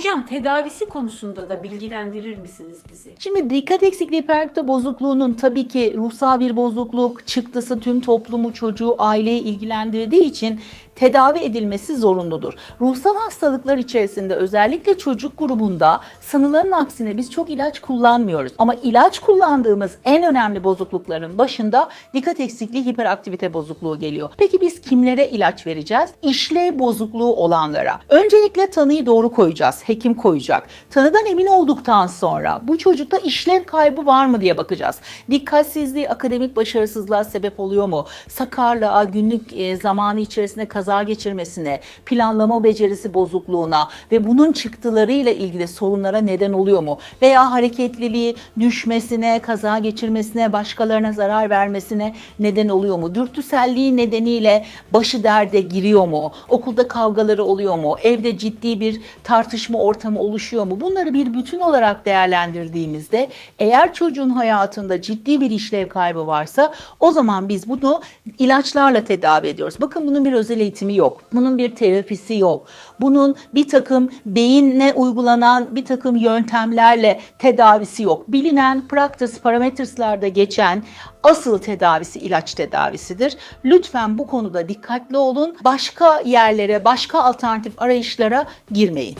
Hocam tedavisi konusunda da bilgilendirir misiniz bizi? Şimdi dikkat eksikliği hiperaktivite bozukluğunun tabii ki ruhsal bir bozukluk, çıktısı tüm toplumu, çocuğu, aileyi ilgilendirdiği için tedavi edilmesi zorunludur. Ruhsal hastalıklar içerisinde özellikle çocuk grubunda sanılanın aksine biz çok ilaç kullanmıyoruz. Ama ilaç kullandığımız en önemli bozuklukların başında dikkat eksikliği hiperaktivite bozukluğu geliyor. Peki biz kimlere ilaç vereceğiz? İşlev bozukluğu olanlara. Öncelikle tanıyı doğru koyacağız. Hekim koyacak. Tanıdan emin olduktan sonra bu çocukta işlev kaybı var mı diye bakacağız. Dikkatsizliği akademik başarısızlığa sebep oluyor mu? Sakarlığa, günlük e, zamanı içerisinde kaza geçirmesine, planlama becerisi bozukluğuna ve bunun çıktılarıyla ilgili sorunlara neden oluyor mu? Veya hareketliliği düşmesine, kaza geçirmesine, başkalarına zarar vermesine neden oluyor mu? Dürtüselliği nedeniyle başı derde giriyor mu? Okulda kavgaları oluyor mu? Evde ciddi bir tartışma ortamı oluşuyor mu? Bunları bir bütün olarak değerlendirdiğimizde eğer çocuğun hayatında ciddi bir işlev kaybı varsa o zaman biz bunu ilaçlarla tedavi ediyoruz. Bakın bunun bir özel eğitimi yok. Bunun bir terapisi yok. Bunun bir takım beyinle uygulanan bir takım yöntemlerle tedavisi yok. Bilinen practice parametreslarda geçen asıl tedavisi ilaç tedavisidir. Lütfen bu konuda dikkatli olun. Başka yerlere, başka alternatif arayışlara girmeyin.